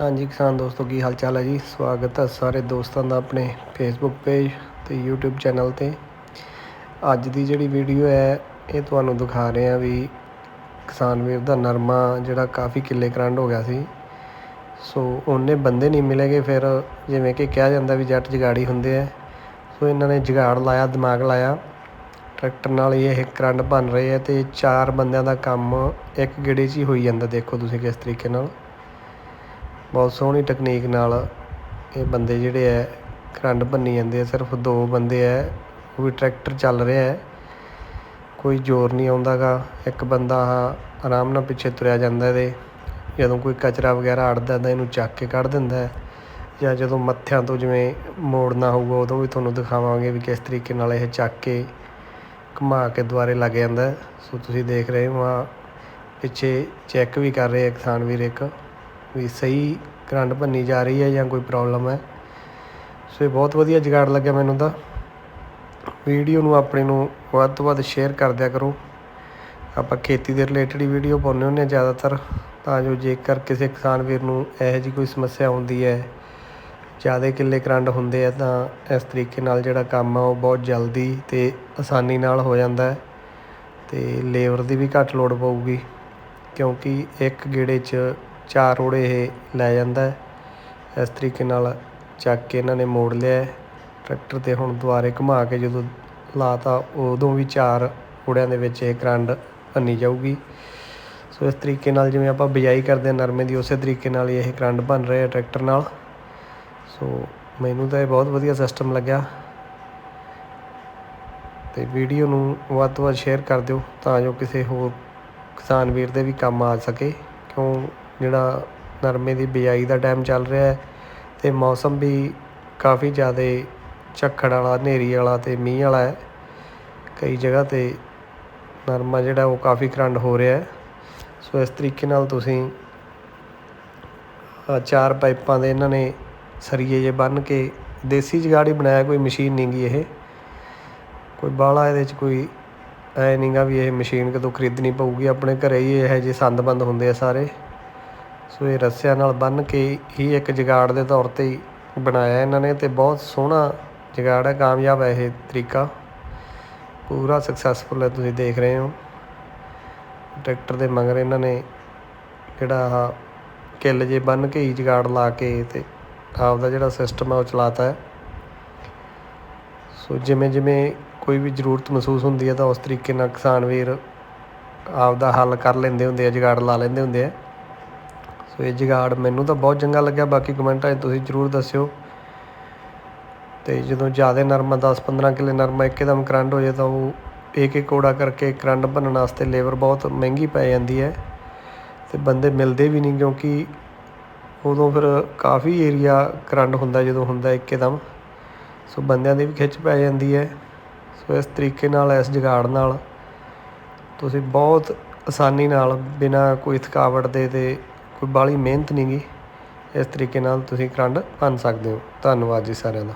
ਹਾਂਜੀ ਕਿਸਾਨ ਦੋਸਤੋ, ਕੀ ਹਾਲ ਚਾਲ ਹੈ ਜੀ? ਸਵਾਗਤ ਹੈ ਸਾਰੇ ਦੋਸਤਾਂ ਦਾ ਆਪਣੇ ਫੇਸਬੁੱਕ ਪੇਜ ਤੇ YouTube ਚੈਨਲ ਤੇ। ਅੱਜ ਦੀ ਜਿਹੜੀ ਵੀਡੀਓ ਹੈ, ਇਹ ਤੁਹਾਨੂੰ ਦਿਖਾ ਰਹੇ ਹਾਂ ਵੀ ਕਿਸਾਨ ਵੀਰ ਦਾ ਨਰਮਾ ਜਿਹੜਾ ਕਾਫੀ ਕਿੱਲੇ ਕਰੰਡ ਹੋ ਗਿਆ ਸੀ। ਸੋ ਉਹਨੇ ਬੰਦੇ ਨਹੀਂ ਮਿਲੇਗੇ ਫਿਰ, ਜਿਵੇਂ ਕਿ ਕਿਹਾ ਜਾਂਦਾ ਵੀ ਜੱਟ ਜਗਾੜੀ ਹੁੰਦੇ ਆ। ਸੋ ਇਹਨਾਂ ਨੇ ਜਗਾੜ ਲਾਇਆ, ਦਿਮਾਗ ਲਾਇਆ। ਟਰੈਕਟਰ ਨਾਲ ਹੀ ਇਹ ਕਰੰਡ ਬਣ ਰਹੇ ਆ ਤੇ ਚਾਰ ਬੰਦਿਆਂ ਦਾ ਕੰਮ ਇੱਕ ਗੇੜੇ 'ਚ ਹੀ ਹੋਈ ਜਾਂਦਾ, ਦੇਖੋ ਤੁਸੀਂ ਕਿਸ ਤਰੀਕੇ ਨਾਲ। ਬਹੁਤ ਸੋਹਣੀ ਟੈਕਨੀਕ ਨਾਲ ਇਹ ਬੰਦੇ ਜਿਹੜੇ ਹੈ ਕਰੰਟ ਭੰਨੀ ਜਾਂਦੇ ਆ ਸਿਰਫ ਦੋ ਬੰਦੇ ਹੈ ਉਹ ਵੀ ਟਰੈਕਟਰ ਚੱਲ ਰਿਹਾ ਹੈ ਕੋਈ ਜ਼ੋਰ ਨਹੀਂ ਆਉਂਦਾ ਗਾ, ਇੱਕ ਬੰਦਾ ਆਹ ਆਰਾਮ ਨਾਲ ਪਿੱਛੇ ਤੁਰਿਆ ਜਾਂਦਾ ਇਹਦੇ, ਜਦੋਂ ਕੋਈ ਕਚਰਾ ਵਗੈਰਾ ਅੜਦਾ ਤਾਂ ਇਹਨੂੰ ਚੱਕ ਕੇ ਕੱਢ ਦਿੰਦਾ ਜਾਂ ਜਦੋਂ ਮੱਥਿਆਂ ਤੋਂ ਜਿਵੇਂ ਮੋੜਨਾ ਹੋਊਗਾ, ਉਦੋਂ ਵੀ ਤੁਹਾਨੂੰ ਦਿਖਾਵਾਂਗੇ ਵੀ ਕਿਸ ਤਰੀਕੇ ਨਾਲ ਇਹ ਚੱਕ ਕੇ ਘੁਮਾ ਕੇ ਦੁਆਰੇ ਲੱਗ ਜਾਂਦਾ ਸੋ ਤੁਸੀਂ ਦੇਖ ਰਹੇ ਹੋ ਆ ਪਿੱਛੇ ਚੈੱਕ ਵੀ ਕਰ ਰਹੇ ਆ ਕਿਸਾਨ ਵੀਰ ਇੱਕ। ਵੀ ਸਹੀ ਕਰੰਟ ਭੰਨੀ ਜਾ ਰਹੀ ਹੈ ਜਾਂ ਕੋਈ ਪ੍ਰੋਬਲਮ ਹੈ। ਸੋ ਇਹ ਬਹੁਤ ਵਧੀਆ ਜਗਾੜ ਲੱਗਿਆ ਮੈਨੂੰ ਤਾਂ। ਵੀਡੀਓ ਨੂੰ ਆਪਣੇ ਨੂੰ ਵੱਧ ਤੋਂ ਵੱਧ ਸ਼ੇਅਰ ਕਰ ਦਿਆ ਕਰੋ। ਆਪਾਂ ਖੇਤੀ ਦੇ ਰਿਲੇਟਡ ਹੀ ਵੀਡੀਓ ਪਾਉਂਦੇ ਹੁੰਦੇ ਹਾਂ ਜ਼ਿਆਦਾਤਰ। ਤਾਂ ਜੋ ਜੇਕਰ ਕਿਸੇ ਕਿਸਾਨ ਵੀਰ ਨੂੰ ਇਹੋ ਜਿਹੀ ਕੋਈ ਸਮੱਸਿਆ ਆਉਂਦੀ ਹੈ, ਜ਼ਿਆਦਾ ਕਿੱਲੇ ਕਰੰਟ ਹੁੰਦੇ ਆ, ਤਾਂ ਇਸ ਤਰੀਕੇ ਨਾਲ ਜਿਹੜਾ ਕੰਮ ਆ ਉਹ ਬਹੁਤ ਜਲਦੀ ਤੇ ਆਸਾਨੀ ਨਾਲ ਹੋ ਜਾਂਦਾ ਹੈ ਤੇ ਲੇਬਰ ਦੀ ਵੀ ਘੱਟ ਲੋੜ ਪਊਗੀ। ਕਿਉਂਕਿ ਇੱਕ ਗੇੜੇ 'ਚ ਚਾਰ ਰੋੜੇ ਇਹ ਲੈ ਜਾਂਦਾ ਇਸ ਤਰੀਕੇ ਨਾਲ ਚੱਕ ਕੇ ਇਹਨਾਂ ਨੇ ਮੋੜ ਲਿਆ ਟਰੈਕਟਰ ਤੇ ਹੁਣ ਦੁਬਾਰੇ ਘੁਮਾ ਕੇ ਜਦੋਂ ਲਾਤਾ, ਉਦੋਂ ਵੀ ਚਾਰ ਰੋੜਿਆਂ ਦੇ ਵਿੱਚ ਇਹ ਕਰੰਟ ਭੰਨੀ ਜਾਊਗੀ। ਸੋ ਇਸ ਤਰੀਕੇ ਨਾਲ ਜਿਵੇਂ ਆਪਾਂ ਬਿਜਾਈ ਕਰਦੇ ਹਾਂ ਨਰਮੇ ਦੀ, ਉਸੇ ਤਰੀਕੇ ਨਾਲ ਹੀ ਇਹ ਕਰੰਟ ਬਣ ਆ ਟਰੈਕਟਰ ਨਾਲ। ਸੋ ਮੈਨੂੰ ਤਾਂ ਇਹ ਬਹੁਤ ਵਧੀਆ ਸਿਸਟਮ ਲੱਗਿਆ। ਤੇ ਵੀਡੀਓ ਨੂੰ ਵੱਧ ਤੋਂ ਵੱਧ ਸ਼ੇਅਰ ਕਰ ਦਿਓ ਤਾਂ ਜੋ ਕਿਸੇ ਹੋਰ ਕਿਸਾਨ ਵੀਰ ਦੇ ਵੀ ਕੰਮ ਆ ਸਕੇ। ਕਿਉਂ ਜਿਹੜਾ ਨਰਮੇ ਦੀ ਬਿਜਾਈ ਦਾ ਟਾਈਮ ਚੱਲ ਰਿਹਾ ਅਤੇ ਮੌਸਮ ਵੀ ਕਾਫੀ ਜ਼ਿਆਦਾ ਝੱਖੜ ਵਾਲਾ, ਹਨੇਰੀ ਵਾਲਾ ਅਤੇ ਮੀਂਹ ਵਾਲਾ ਹੈ। ਕਈ ਜਗ੍ਹਾ ਤੇ ਨਰਮਾ ਜਿਹੜਾ ਉਹ ਕਾਫੀ ਕਰੰਡ ਹੋ ਰਿਹਾ ਸੋ ਇਸ ਤਰੀਕੇ ਨਾਲ ਤੁਸੀਂ ਚਾਰ ਪਾਈਪਾਂ ਦੇ ਇਹਨਾਂ ਨੇ ਸਰੀਏ ਜੇ ਬੰਨ ਕੇ ਦੇਸੀ ਜਗਾੜੀ ਬਣਾਇਆ, ਕੋਈ ਮਸ਼ੀਨ ਨਹੀਂ ਗੀ ਇਹ। ਕੋਈ ਬਾਹਲਾ ਇਹਦੇ 'ਚ ਕੋਈ ਐ ਨਹੀਂਗਾ ਵੀ ਇਹ ਮਸ਼ੀਨ ਕਦੋਂ ਖਰੀਦਣੀ ਪਊਗੀ, ਆਪਣੇ ਘਰੇ ਹੀ ਇਹੋ ਜਿਹੇ ਸੰਦ-ਬੰਦ ਹੁੰਦੇ ਆ ਸਾਰੇ। ਸੋ ਇਹ ਰੱਸਿਆਂ ਨਾਲ ਬੰਨ ਕੇ ਹੀ ਇੱਕ ਜਗਾੜ ਦੇ ਤੌਰ ਤੇ ਬਣਾਇਆ ਇਹਨਾਂ ਨੇ ਤੇ ਬਹੁਤ ਸੋਹਣਾ ਜਗਾੜ ਹੈ, ਕਾਮਯਾਬ ਹੈ ਇਹ ਤਰੀਕਾ। ਪੂਰਾ ਸਕਸੈਸਫੁਲ ਹੈ, ਤੁਸੀਂ ਦੇਖ ਰਹੇ ਹੋ। ਟਰੈਕਟਰ ਦੇ ਮਗਰ ਇਹਨਾਂ ਨੇ ਜਿਹੜਾ ਆ ਕਿੱਲ ਜੇ ਬੰਨ ਕੇ ਹੀ ਜਗਾੜ ਲਾ ਕੇ ਤੇ ਆਪਦਾ ਜਿਹੜਾ ਸਿਸਟਮ ਹੈ ਉਹ ਚਲਾਤਾ ਹੈ। ਸੋ ਜਿਵੇਂ ਜਿਵੇਂ ਕੋਈ ਵੀ ਜ਼ਰੂਰਤ ਮਹਿਸੂਸ ਹੁੰਦੀ ਹੈ ਤਾਂ ਉਸ ਤਰੀਕੇ ਨਾਲ ਕਿਸਾਨ ਵੀਰ ਆਪ ਦਾ ਹੱਲ ਕਰ ਲੈਂਦੇ ਹੁੰਦੇ ਆ, ਜਗਾੜ ਲਾ ਲੈਂਦੇ ਹੁੰਦੇ ਆ। ਸੋ ਇਹ ਜਗਾੜ ਮੈਨੂੰ ਤਾਂ ਬਹੁਤ ਚੰਗਾ ਲੱਗਿਆ, ਬਾਕੀ ਕਮੈਂਟਾਂ 'ਚ ਤੁਸੀਂ ਜ਼ਰੂਰ ਦੱਸਿਓ। ਤੇ ਜਦੋਂ ਜ਼ਿਆਦਾ ਨਰਮਾ 10-15 ਕਿੱਲੇ ਨਰਮਾ ਇੱਕਦਮ ਕਰੰਟ ਹੋ ਜਾਏ ਤਾਂ ਉਹ ਇੱਕ ਇੱਕ ਕੋੜਾ ਕਰਕੇ ਕਰੰਟ ਬਣਨ ਵਾਸਤੇ ਲੇਬਰ ਬਹੁਤ ਮਹਿੰਗੀ ਪੈ ਜਾਂਦੀ ਹੈ। ਤੇ ਬੰਦੇ ਮਿਲਦੇ ਵੀ ਨਹੀਂ ਕਿਉਂਕਿ ਉਦੋਂ ਫਿਰ ਕਾਫੀ ਏਰੀਆ ਕਰੰਟ ਹੁੰਦਾ ਜਦੋਂ ਹੁੰਦਾ ਇੱਕਦਮ। ਸੋ ਬੰਦਿਆਂ ਦੀ ਵੀ ਖਿੱਚ ਪੈ ਜਾਂਦੀ ਹੈ। ਸੋ ਇਸ ਤਰੀਕੇ ਨਾਲ, ਇਸ ਜਗਾੜ ਨਾਲ ਤੁਸੀਂ ਬਹੁਤ ਆਸਾਨੀ ਨਾਲ ਬਿਨਾਂ ਕੋਈ ਥਕਾਵਟ ਦੇ ਤੇ ਕੋਈ ਬਾਹਲੀ ਮਿਹਨਤ ਨਹੀਂ ਗੀ ਇਸ ਤਰੀਕੇ ਨਾਲ ਤੁਸੀਂ ਕਰੰਟ ਭੰਨ ਸਕਦੇ ਹੋ। ਧੰਨਵਾਦ ਜੀ ਸਾਰਿਆਂ ਦਾ।